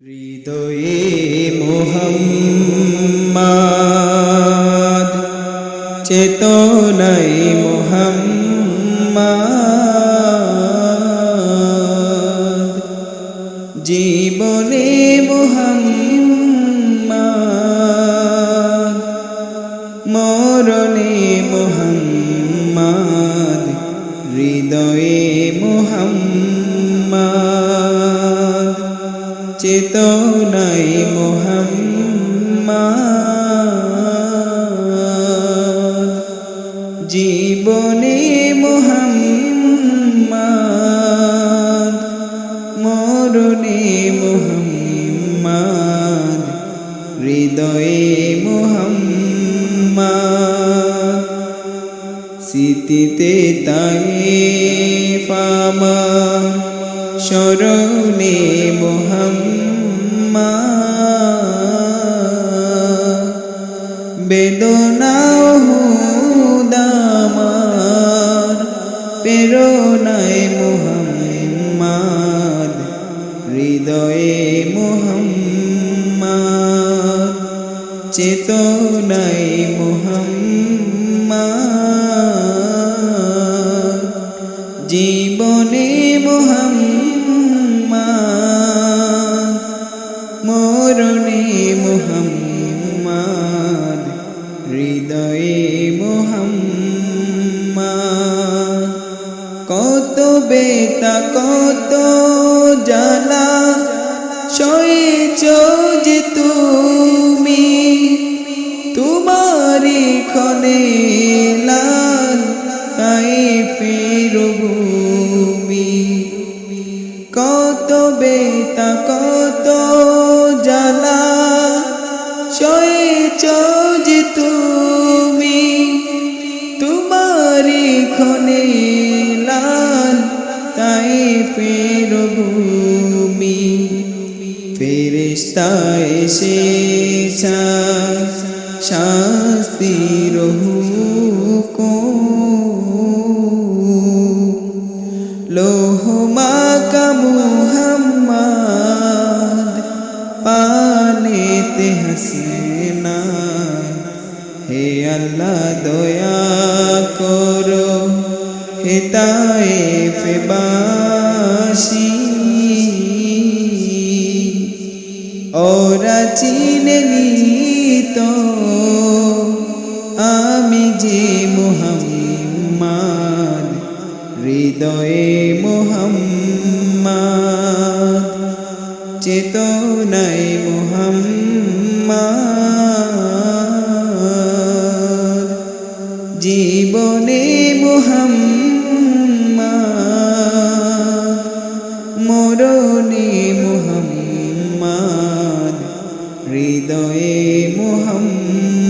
হৃদয়ে মোহাম্মদ চেতনাই মোহাম্মদ। চেতনাই মোহাম্মদ। জীবনে মোহাম্মদ মরণে মোহাম্মদ হৃদয়ে মোহাম্মদ। স্মৃতিতে তাই ফামা স্মরণে মোহাম্মদ। বেদনাও হুদামার প্রেরণায় মোহাম্মদ হৃদয়ে মোহাম্মদ চেতনায় মোহাম্মদ। কত বেতা, কত জ্বালা। সয়েছ যে তুমি তোমারি ক্ষণে লাল তাই ফিরভূমি কত বেতা, কত জ্বালা। সয়েছ যে তুমি তোমারি লাল তাই ফিরভূমি ফেরিস্তা এসেছা শাস্তির হুকুম। লোহমাকা মুহাম্মদ পানেতে হাসিনা। হে আল্লাহ দয়া করো। হে তাই ফেবাসি। ওরা চিনে তো আমি যে মোহাম্মদ, হৃদয়ে মোহাম্মদ, চেতনায় মোহাম্মদ। জীবনে মোহাম্মদ হৃদয়ে মোহাম্মদ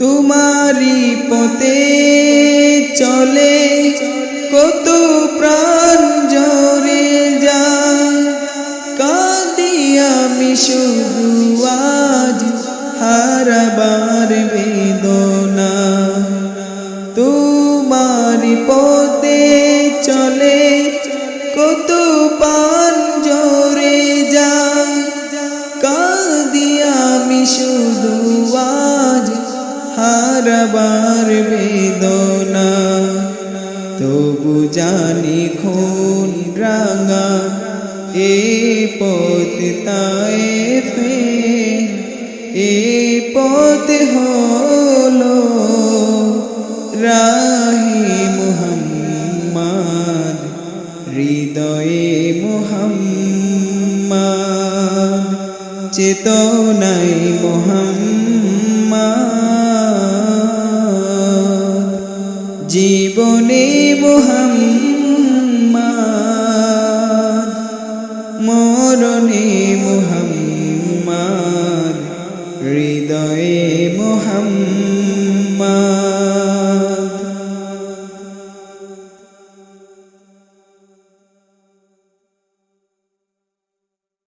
তোমারি পথে চলে কত প্রাণ জরে যায়। কাঁদি আমি শুধু আজ হারাবার বেদনা। তোমারি পথে চলে কত পান হারাবার বেদনা। তবু জানি খুন রাঙা, এ পথ তাই ফে এ পথ হলো রাহি মুহাম্মদ, হৃদয়ে মুহাম্মদ চেতনাই মোহাম্মদ। জীবনে মোহাম্মদ